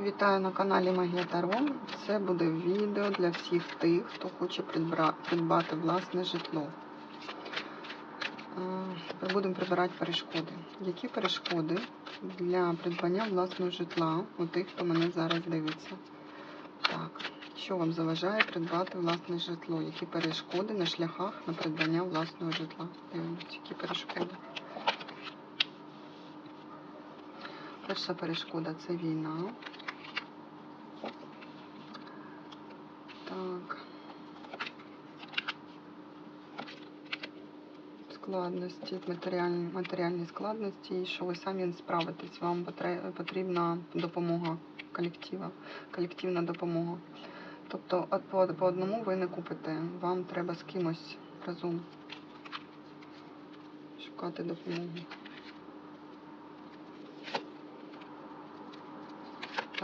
Вітаю на каналі Магія Таро. Це буде відео для всіх тих, хто хоче придбати власне житло. Е, Тепер будемо прибирати перешкоди. Які перешкоди для придбання власного житла у тих, хто мене зараз дивиться? Так, що вам заважає придбати власне житло? Які перешкоди на шляхах на придбання власного житла? Дивимось, які перешкоди. Перша перешкода це війна. Так. Складності, матеріальні, матеріальні складності, що ви самі справитесь, вам потрібна допомога колектива, колективна допомога. Тобто по, по одному ви не купите, вам треба з кимось разом шукати допомогу.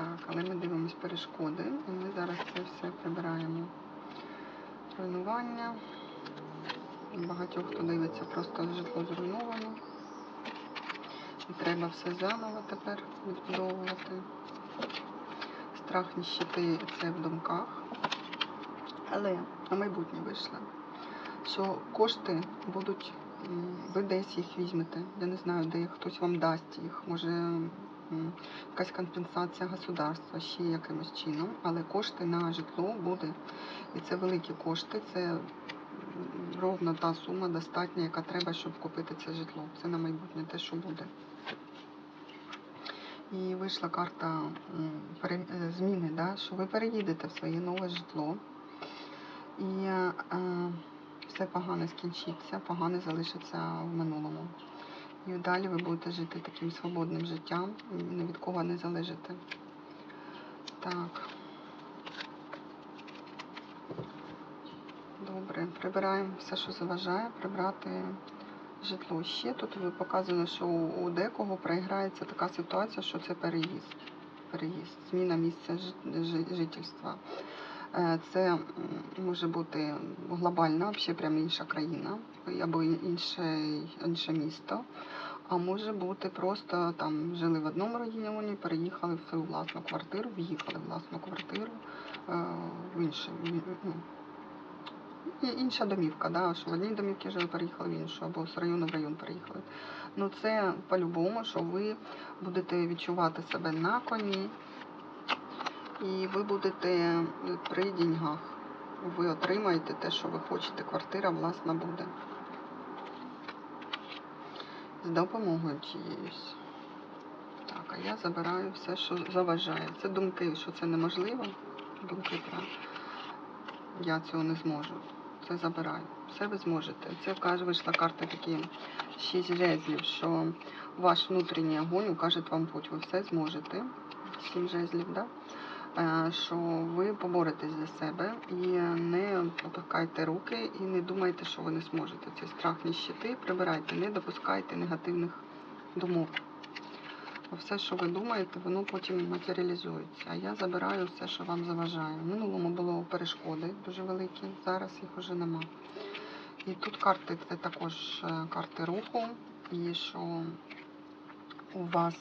Так, але ми дивимось перешкоди, і ми зараз це все прибираємо. Руйнування. Багатьох, хто дивиться, просто житло зруйновано. І треба все заново тепер відбудовувати. Страх ніщити це в думках. Але на майбутнє вийшло, що кошти будуть, ви десь їх візьмете. Я не знаю, де хтось вам дасть їх. Може якась компенсація государства ще якимось чином, але кошти на житло буде. І це великі кошти, це ровно та сума достатня, яка треба, щоб купити це житло. Це на майбутнє те, що буде. І вийшла карта е, зміни, да, що ви переїдете в своє нове житло. І е, все погане скінчиться, погане залишиться в минулому. І далі ви будете жити таким свободним життям, ні від кого не залежите. Так. Добре, прибираємо все, що заважає, прибрати житло. Ще тут показано, що у декого проіграється така ситуація, що це переїзд. Переїзд, зміна місця жительства. Е, Це може бути глобальна, взагалі прям інша країна, або інше, інше місто. А може бути просто там жили в одному регіоні, переїхали в свою власну квартиру, в'їхали в власну квартиру е, в інший. ну, інша домівка, да, що в одній домівці жили, переїхали в іншу, або з району в район переїхали. Ну це по-любому, що ви будете відчувати себе на коні, і ви будете при деньгах. Ви отримаєте те, що ви хочете. Квартира власна буде. З допомогою чиєюсь. Так, а я забираю все, що заважає. Це думки, що це неможливо. Думки про я цього не зможу. Це забираю. Все ви зможете. Це каже, вийшла карта такі шість жезлів, що ваш внутрішній огонь укаже вам путь. Ви все зможете. Сім жезлів, да? Е, що ви поборетесь за себе і не опускайте руки і не думайте, що ви не зможете. Цей страх ніщити прибирайте, не допускайте негативних думок. Бо все, що ви думаєте, воно потім матеріалізується. А я забираю все, що вам заважає. В минулому було перешкоди дуже великі, зараз їх вже нема. І тут карти це також е, карти руху, і що у вас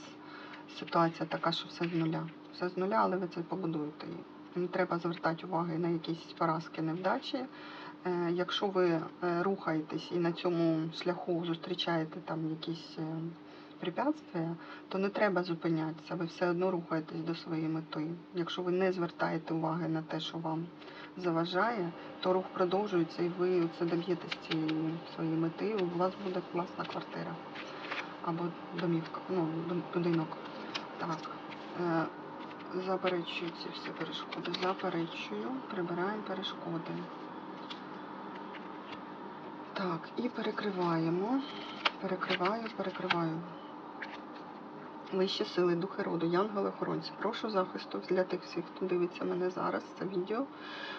ситуація така, що все з нуля. Все з нуля, але ви це побудуєте. І Не треба звертати уваги на якісь поразки, невдачі. Е, Якщо ви е, рухаєтесь і на цьому шляху зустрічаєте там якісь е, препятствия, то не треба зупинятися, ви все одно рухаєтесь до своєї мети. Якщо ви не звертаєте уваги на те, що вам заважає, то рух продовжується і ви це доб'єтесь цієї своєї мети, і у вас буде власна квартира або домівка, ну, будинок. Так. Заперечую ці всі перешкоди. Заперечую, прибираємо перешкоди. Так, і перекриваємо. Перекриваю, перекриваю. Вищі сили, духи роду, янголи-охоронці. Прошу захисту для тих всіх, хто дивиться мене зараз, це відео.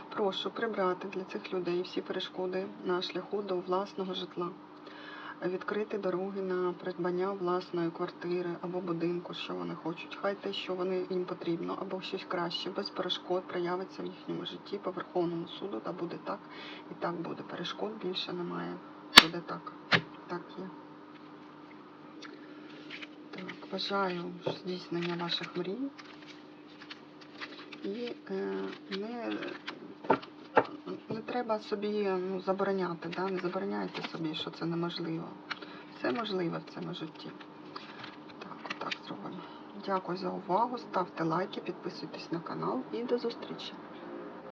Прошу прибрати для цих людей всі перешкоди на шляху до власного житла. Відкрити дороги на придбання власної квартири або будинку, що вони хочуть. Хай те, що вони їм потрібно, або щось краще, без перешкод проявиться в їхньому житті по Верховному суду, та буде так і так буде. Перешкод більше немає. Буде так. Так є. Так, бажаю здійснення ваших мрій. І е, не, не треба собі ну, забороняти, да? не забороняйте собі, що це неможливо. Все можливе в цьому житті. Так, отак зробимо. Дякую за увагу. Ставте лайки, підписуйтесь на канал і до зустрічі.